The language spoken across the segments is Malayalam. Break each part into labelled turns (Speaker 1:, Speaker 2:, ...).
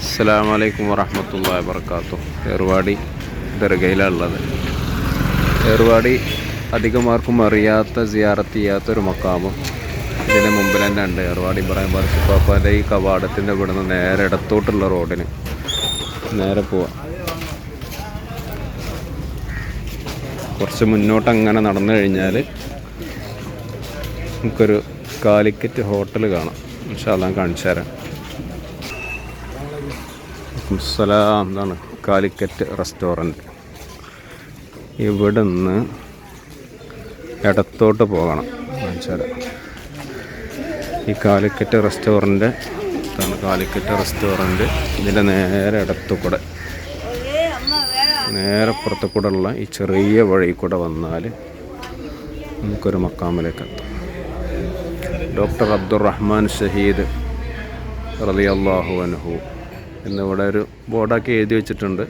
Speaker 1: അസ്സാം വലൈക്കും വറഹമത്തല്ലാ വർക്കാത്തു ഏർവാടി ദർഗയിലുള്ളത് ഏർവാടി അധികമാർക്കും അറിയാത്ത സിയാറത്ത് ചെയ്യാത്തൊരു മക്കാമും ഇതിന് മുമ്പിൽ തന്നെ ഉണ്ട്. ഏർവാടി ഇബ്രാഹിം ബാർഷിപ്പാപ്പാന്റെ ഈ കവാടത്തിന്റെ ഇവിടെ നിന്ന് നേരെ ഇടത്തോട്ടുള്ള റോഡിന് നേരെ പോവാം. കുറച്ച് മുന്നോട്ട് അങ്ങനെ നടന്നു കഴിഞ്ഞാൽ നമുക്കൊരു കാലിക്കറ്റ് ഹോട്ടൽ കാണാം. ഇൻഷാല്ലാം കാണിച്ചു തരാം. സലാം എന്താണ് കാലിക്കറ്റ് റെസ്റ്റോറന്റ്. ഇവിടെ നിന്ന് ഇടത്തോട്ട് പോകണം. വെച്ചാൽ ഈ കാലിക്കറ്റ് റെസ്റ്റോറന്റ് ഇതാണ് കാലിക്കറ്റ് റെസ്റ്റോറന്റ്. ഇതിന്റെ നേരെ ഇടത്തു കൂടെ നേരെ പുറത്തു കൂടെ ഉള്ള ഈ ചെറിയ വഴി കൂടെ വന്നാൽ നമുക്കൊരു മക്കാമിലേക്ക് എത്താം. ഡോക്ടർ അബ്ദുറഹ്മാൻ ഷഹീദ് റലിയല്ലാഹു അൻഹു എന്നിവിടെ ഒരു ബോർഡാക്കി എഴുതി വെച്ചിട്ടുണ്ട്.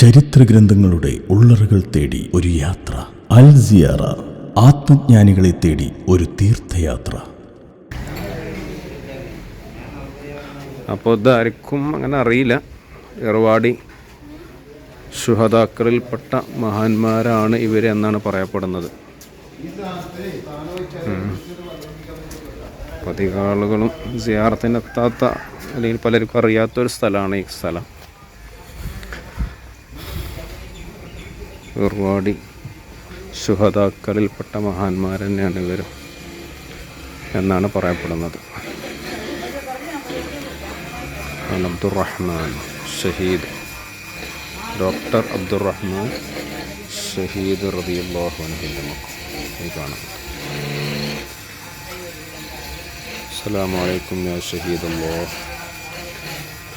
Speaker 2: ചരിത്ര ഗ്രന്ഥങ്ങളുടെ ഉള്ളറുകൾ തേടി ഒരു യാത്ര. അൽ സിയാറ ആത്മജ്ഞാനികളെ തേടി ഒരു തീർത്ഥയാത്ര.
Speaker 1: അപ്പോൾ ഇതാർക്കും അങ്ങനെ അറിയില്ല. ഇറവാടി ഷുഹദാക്കറിൽപ്പെട്ട മഹാന്മാരാണ് ഇവർ എന്നാണ് പറയപ്പെടുന്നത്. പതികാളുകളും സിയാർത്തിനെത്താത്ത സിയാറത്തിനെത്താത്ത അല്ലെങ്കിൽ പലർക്കും അറിയാത്തൊരു സ്ഥലമാണ് ഈ സ്ഥലം. ഒരുപാടി ശുഹതാക്കളിൽപ്പെട്ട മഹാന്മാർ തന്നെയാണ് ഇവർ എന്നാണ് പറയപ്പെടുന്നത്. അബ്ദുറഹ്മാൻ ഷഹീദ് ഡോക്ടർ അബ്ദുറഹ്മാൻ ഷഹീദ് റബിയുള്ള മക്കൾ ഈ കാണുന്നത്. അസ്സാം വലൈക്കും യാ ഷഹീദ്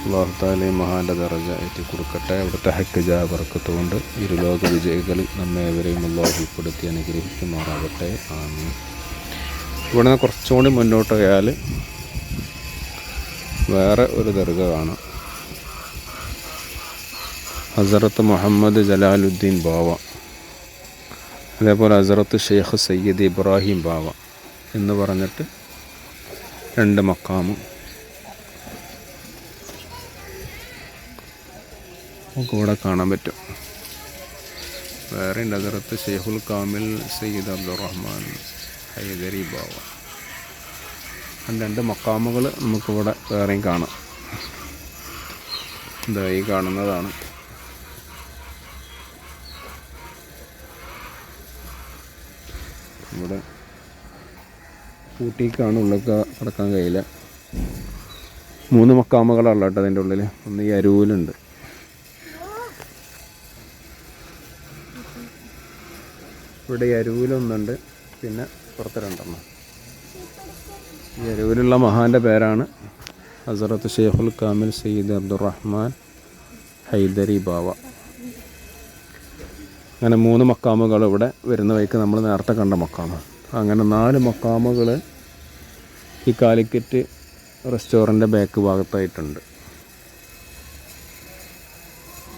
Speaker 1: അള്ളാഹു താലെ മഹാന്റെ ദറജ എത്തി കൊടുക്കട്ടെ. അവിടുത്തെ ഹക്ക് വർക്കത്തുകൊണ്ട് കൊണ്ട് ഇരുലോക വിജയികളിൽ നമ്മെ എവരെയും അള്ളാഹു ഉൾപ്പെടുത്തി അനുഗ്രഹിക്കുമാറാകട്ടെ. ആമീൻ. ഇവിടെ നിന്ന് കുറച്ചുകൂടി മുന്നോട്ട് പോയാൽ വേറെ ഒരു ദർഗ കാണാം ഹസറത്ത് മുഹമ്മദ് ജലാലുദ്ദീൻ ബാവ. അതേപോലെ ഹസറത്ത് ഷെയ്ഖ് സയ്യിദ് ഇബ്രാഹിം ബാവ എന്ന് പറഞ്ഞിട്ട് രണ്ട് മക്കാമും നമുക്ക് ഇവിടെ കാണാൻ പറ്റും. വേറെ അതിർത്ത് ഷെയ്ഖുൽ കാമിൽ സയ്യിദ് അബ്ദുറഹ്മാൻ ഹൈദരി ബാവ. രണ്ട് മക്കാമുകൾ നമുക്കിവിടെ വേറെയും കാണാം. ഇതാ ഈ കാണുന്നതാണ്. ഇവിടെ ഊട്ടിക്കാണ് ഉള്ളൊക്കെ കിടക്കാൻ കഴിയില്ല. മൂന്ന് മക്കാമുകളാണല്ലോ കേട്ടോ അതിന്റെ ഉള്ളിൽ ഒന്ന് ഈ അരൂലുണ്ട്. ഇവിടെ അരുവിലൊന്നുണ്ട് പിന്നെ പുറത്ത് രണ്ടെണ്ണം. ഈ അരുവിലുള്ള മഹാന്റെ പേരാണ് ഹസറത്ത് ഷെയ്ഖുൽ കാമിൽ സയ്യിദ് അബ്ദുറഹ്മാൻ ഹൈദരി ബാവ. അങ്ങനെ മൂന്ന് മക്കാമുകൾ ഇവിടെ വരുന്ന വഴിക്ക് നമ്മൾ നേരത്തെ കണ്ട മക്കാമ. അങ്ങനെ നാല് മക്കാമുകൾ ഈ കാലിക്കറ്റ് റെസ്റ്റോറന്റെ ബാക്ക് ഭാഗത്തായിട്ടുണ്ട്.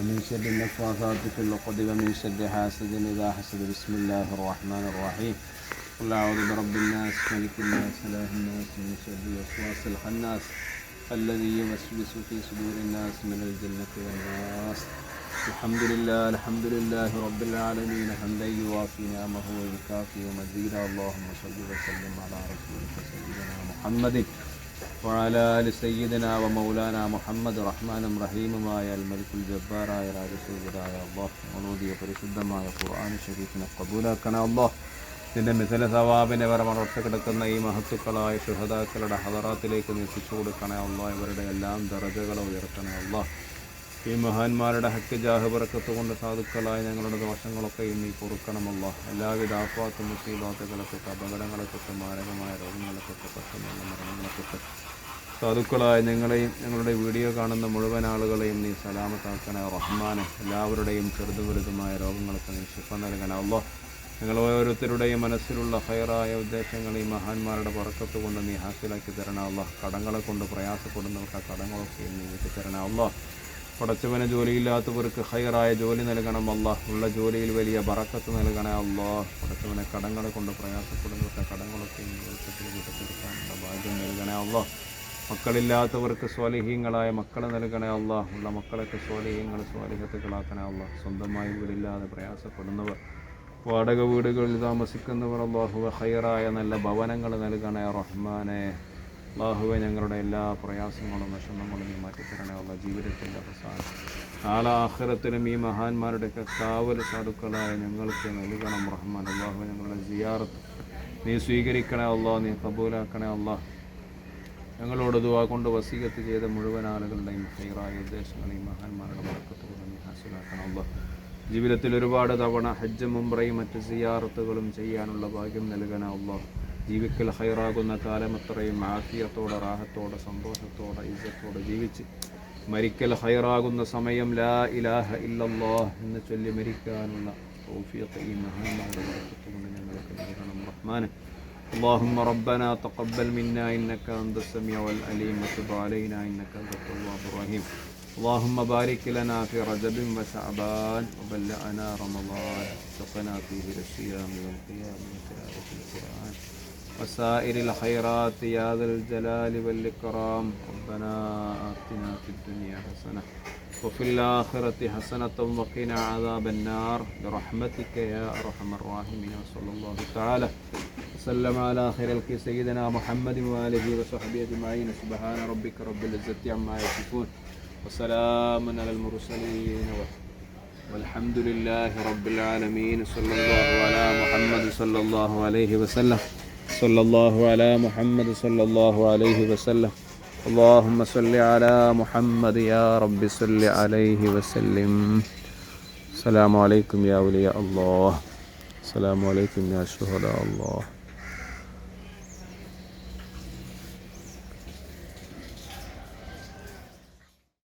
Speaker 1: ومن شر النفاثات في العقد ومن شر حاسد إذا حسد. بسم الله الرحمن الرحيم. قل أعوذ برب الناس ملك الناس إله الناس من شر الوسواس الخناس الذي يوسوس في صدور الناس من الجنة والناس. الحمد لله الحمد لله رب العالمين حمدا يوافي نعمه ويكافي مزيدا. اللهم صل وسلم على رسولك سيدنا محمد. وعلى آل سيدنا ومولانا محمد റഹ്മാനും റഹീമുമായ അൽമലിക്കുൽ ജബ്ബാറായ രാജസൂര്യരായ അള്ളാഹ് ഞങ്ങളോദിയ പരിശുദ്ധമായ ഖുർആൻ ഷരീഫിനെ കബൂലാക്കണ അള്ളാഹ് ഇതിൻ്റെ മിഥല സവാബിനെ വരെ മറച്ചു കിടക്കുന്ന ഈ മഹത്തുക്കളായ ശുഹദാക്കളുടെ ഹദറാത്തിലേക്ക് നീ എത്തിച്ചു കൊടുക്കണേ അള്ളാഹ് ഇവരുടെ എല്ലാം ദറജകളെ ഉയർത്തണേ അള്ളാഹ് ഈ മഹാന്മാരുടെ ഹക്ക് ജാഹ് ബറക്കത്ത് കൊണ്ട് സാധുക്കളായ ഞങ്ങളുടെ ദോഷങ്ങളൊക്കെ ഇനി പൊറുക്കണമല്ല എല്ലാവിധ ആഫാത്ത് മുസീബാത്തുകളൊക്കെ അപകടങ്ങളൊക്കെ മാരകമായ രോഗങ്ങളൊക്കെ പെട്ടെന്നുള്ള മരണങ്ങളൊക്കെ സാധുക്കളായ ഞങ്ങളെയും ഞങ്ങളുടെ വീഡിയോ കാണുന്ന മുഴുവൻ ആളുകളെയും നീ സലാമത്താക്കണേ. റഹ്മാനെ എല്ലാവരുടെയും ചെറുതും വലുതുമായ രോഗങ്ങളൊക്കെ നീ ശിഫ നൽകണ. ഞങ്ങൾ ഓരോരുത്തരുടെയും മനസ്സിലുള്ള ഹയറായ ഉദ്ദേശങ്ങൾ ഈ മഹാന്മാരുടെ പുറക്കത്ത് കൊണ്ട് നീ ഹാസിലാക്കി തരണ. അല്ലോ കടങ്ങളെ കൊണ്ട് പ്രയാസപ്പെടുന്നവർക്ക് ആ കടങ്ങളൊക്കെ നീ വിട്ടു തരണേ. പടച്ചവന് ജോലിയില്ലാത്തവർക്ക് ഹയറായ ജോലി നൽകണം. ഉള്ള ജോലിയിൽ വലിയ ബറക്കത്ത് നൽകണേ. പടച്ചവനെ കടങ്ങളെ കൊണ്ട് പ്രയാസപ്പെടുന്നവർക്ക് കടങ്ങളൊക്കെ നീ വിട്ടുതീർക്കാനുള്ള ഭാഗ്യം നൽകണേ. അല്ലോ മക്കളില്ലാത്തവർക്ക് സ്വാലിഹീങ്ങളായ മക്കളെ നൽകണേ അല്ല ഉള്ള മക്കളൊക്കെ സ്വാലിഹീങ്ങൾ സ്വാലിഹത്തുകളാക്കണേ അല്ല സ്വന്തമായി വീടില്ലാതെ പ്രയാസപ്പെടുന്നവർ വാടക വീടുകളിൽ താമസിക്കുന്നവർ അള്ളാഹുവ ഹൈറായ നല്ല ഭവനങ്ങൾ നൽകണേ റഹ്മാനെ. അള്ളാഹുവെ ഞങ്ങളുടെ എല്ലാ പ്രയാസങ്ങളും വിഷമങ്ങളും നീ മാറ്റിത്തരണേ ഉള്ള ജീവിതത്തിന്റെ അവസാനം നാളെ ഈ മഹാന്മാരുടെയൊക്കെ കാവൽ സാധുക്കളായ ഞങ്ങൾക്ക് നൽകണം റഹ്മാൻ. അള്ളാഹു ഞങ്ങളുടെ സിയാറത്ത് നീ സ്വീകരിക്കണേ അള്ളാഹ് നീ കബൂലാക്കണേ അള്ളാഹ്. ഞങ്ങളോട് ദുവാ കൊണ്ട് വസീകത്ത് ചെയ്ത മുഴുവൻ ആളുകളുടെയും ഹൈറായ ഉദ്ദേശങ്ങളെയും മഹാന്മാരുടെ വഴക്കത്ത് കൊണ്ട് നീ ഹാസിലാക്കണം അള്ളാഹ് ജീവിതത്തിൽ ഒരുപാട് തവണ ഹജ്ജ് മുംബ്രയും മറ്റ് സിയാറത്തുകളും ചെയ്യാനുള്ള ഭാഗ്യം നൽകണേ അള്ളാഹ് ജീവിക്കൽ ഹൈറാകുന്ന കാലമത്രയും ആഫിയത്തോടെ റാഹത്തോടെ സന്തോഷത്തോടെ ഇജ്ജത്തോടെ ജീവിച്ച് മരിക്കൽ ഹൈറാകുന്ന സമയം ലാ ഇലാഹ ഇല്ലല്ലോ എന്ന് ചൊല്ലി മരിക്കാനുള്ള തൗഫീഖ് ഈ മഹാന്മാരുടെ വർക്കത്തുകൊണ്ട് ഞങ്ങൾക്ക് നൽകണം. റഹ്മാനെ اللهم ربنا تقبل منا إنك أنت السميع العليم وتب علينا إنك أنت التواب الرحيم. اللهم بارك لنا في رجب وشعبان وبلغنا رمضان. وفقنا فيه للصيام والقيام وتلاوة القرآن. وسائر الخيرات يا ذا الجلال والإكرام. ربنا آتنا في الدنيا حسنة وفي الآخرة حسنة وقنا عذاب النار. برحمتك يا أرحم الراحمين وصلى الله تعالى. وسلم على خير الخلق سيدنا محمد وآله وصحبه أجمعين. سبحان ربك رب العزة عما يصفون وسلام على المرسلين. والحمد لله رب العالمين. صلى الله على محمد صلى الله عليه وسلم. صلى الله على محمد صلى الله عليه وسلم. اللهم صل على محمد يا رب صل عليه وسلم. السلام عليكم يا أولياء الله. السلام عليكم يا شهداء الله.